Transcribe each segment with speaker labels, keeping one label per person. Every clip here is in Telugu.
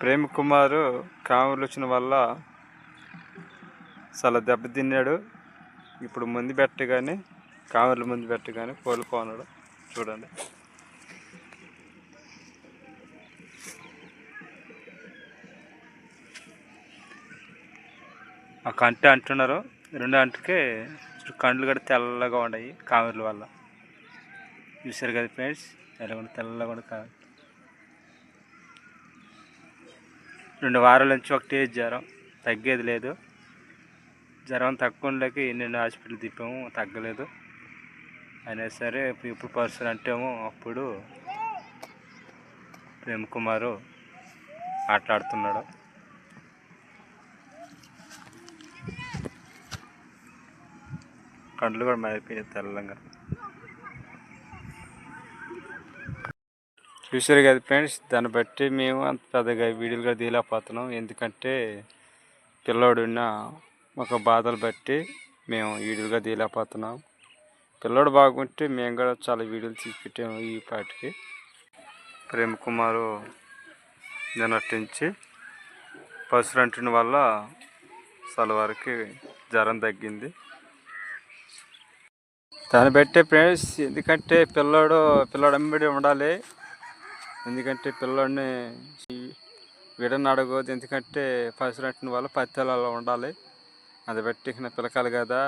Speaker 1: ప్రేమ్ కుమార్ కామెర్లు వచ్చిన వల్ల చాలా దెబ్బతిన్నాడు ఇప్పుడు ముందు పెట్టగానే కామెర్లు ముందు పెట్టగానే కోలుకోన్నాడు చూడండి. ఆ కంటి అంటున్నారు. రెండు అంటుకే కండ్లు కూడా తెల్లగా ఉన్నాయి కామెర్ల వల్ల. చూసారు కదా ఫ్రెండ్స్? ఎలా కూడా తెల్లగా కూడా రెండు వారాల నుంచి ఒకటే జ్వరం. తగ్గేది లేదు. జ్వరం తక్కువ ఉండలేక ఎన్నెన్నో హాస్పిటల్ తిప్పాము తగ్గలేదు. అయినా సరే ఇప్పుడు పర్సన్ అంటేమో అప్పుడు ప్రేమ్ కుమారు ఆటలాడుతున్నాడు. కండ్లు కూడా మారిపోయాయి తెల్లంగా. చూసారు కదా ఫ్రెండ్స్ దాన్ని బట్టి మేము అంత పెద్దగా వీడియోలు కూడా తీయలేకపోతున్నాం. ఎందుకంటే పిల్లోడున్న ఒక బాధలు బట్టి మేము వీడియోలుగా తీయలేకపోతున్నాం. పిల్లోడు బాగుంటే మేము కూడా చాలా వీడియోలు తీసి ఈ పాటికి. ప్రేమ్ కుమారు నిన్నటించి పసురంటిన వల్ల సలవారికి జ్వరం తగ్గింది. దాన్ని బట్టే ఫ్రెండ్స్ ఎందుకంటే పిల్లోడు పిల్లోడు అమ్మిడి ఉండాలి. ఎందుకంటే పిల్లోడిని విడని అడగదు ఎందుకంటే పసురంటిన వల్ల పత్తెలలో ఉండాలి. అది బట్టి నా పిల్లకాయలు కదా.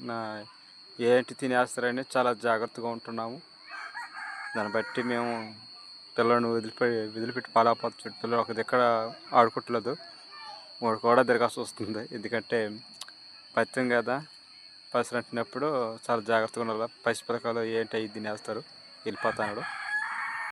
Speaker 1: నా ఏంటి తినేస్తారని చాలా జాగ్రత్తగా ఉంటున్నాము. దాన్ని బట్టి మేము పిల్లల్ని వదిలిపెట్టి వదిలిపెట్టి పాలకపోతుంది పిల్లలు ఒక దగ్గర ఆడుకోవట్లేదు వాడు కూడా తిరగాల్సి వస్తుంది. ఎందుకంటే పత్యం కదా. పసిరంటినప్పుడు చాలా జాగ్రత్తగా ఉండాలి. పసి పిల్లకాయలు ఏంటి అవి తినేస్తారు? వెళ్ళిపోతాడు.